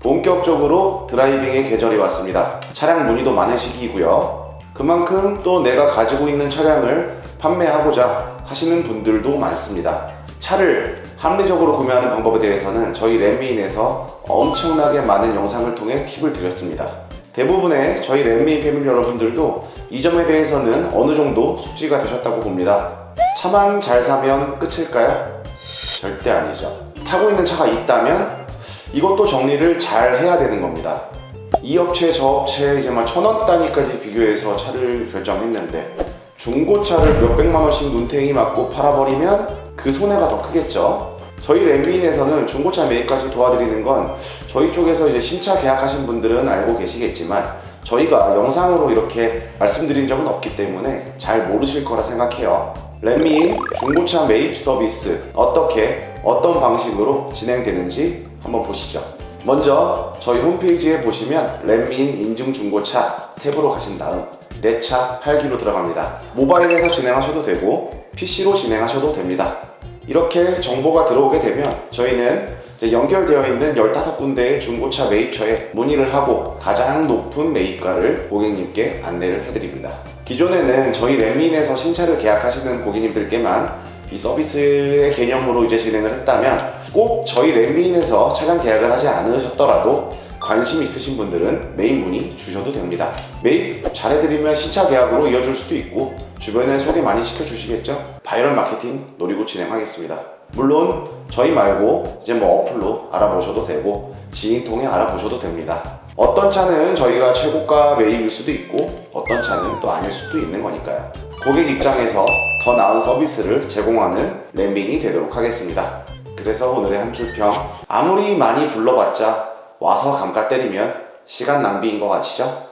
본격적으로 드라이빙의 계절이 왔습니다. 차량 문의도 많은 시기이고요. 그만큼 또 내가 가지고 있는 차량을 판매하고자 하시는 분들도 많습니다. 차를 합리적으로 구매하는 방법에 대해서는 저희 랜미인에서 엄청나게 많은 영상을 통해 팁을 드렸습니다. 대부분의 저희 랜미인 패밀리 여러분들도 이 점에 대해서는 어느 정도 숙지가 되셨다고 봅니다. 차만 잘 사면 끝일까요? 절대 아니죠. 타고 있는 차가 있다면 이것도 정리를 잘 해야 되는 겁니다. 이 업체 저 업체 이제 막 천원 단위까지 비교해서 차를 결정했는데 중고차를 몇백만 원씩 눈탱이 맞고 팔아버리면 그 손해가 더 크겠죠. 저희 랜비인에서는 중고차 매입까지 도와드리는 건 저희 쪽에서 이제 신차 계약하신 분들은 알고 계시겠지만 저희가 영상으로 이렇게 말씀드린 적은 없기 때문에 잘 모르실 거라 생각해요. 랜미인 중고차 매입 서비스 어떻게 어떤 방식으로 진행되는지 한번 보시죠. 먼저 저희 홈페이지에 보시면 랜미인 인증 중고차 탭으로 가신 다음 내 차 팔기로 들어갑니다. 모바일에서 진행하셔도 되고 PC로 진행하셔도 됩니다. 이렇게 정보가 들어오게 되면 저희는 연결되어 있는 15군데의 중고차 매입처에 문의를 하고 가장 높은 매입가를 고객님께 안내를 해드립니다. 기존에는 저희 랜민에서 신차를 계약하시는 고객님들께만 이 서비스의 개념으로 이제 진행을 했다면 꼭 저희 랜민에서 차량 계약을 하지 않으셨더라도 관심 있으신 분들은 메인 문의 주셔도 됩니다. 매입 잘해드리면 신차 계약으로 이어질 수도 있고 주변에 소개 많이 시켜주시겠죠? 바이럴 마케팅 노리고 진행하겠습니다. 물론 저희 말고 이제 뭐 어플로 알아보셔도 되고 지인 통해 알아보셔도 됩니다. 어떤 차는 저희가 최고가 매입일 수도 있고 어떤 차는 또 아닐 수도 있는 거니까요. 고객 입장에서 더 나은 서비스를 제공하는 랜빙이 되도록 하겠습니다. 그래서 오늘의 한 줄평 아무리 많이 불러봤자 와서 감가 때리면 시간 낭비인 거 아시죠?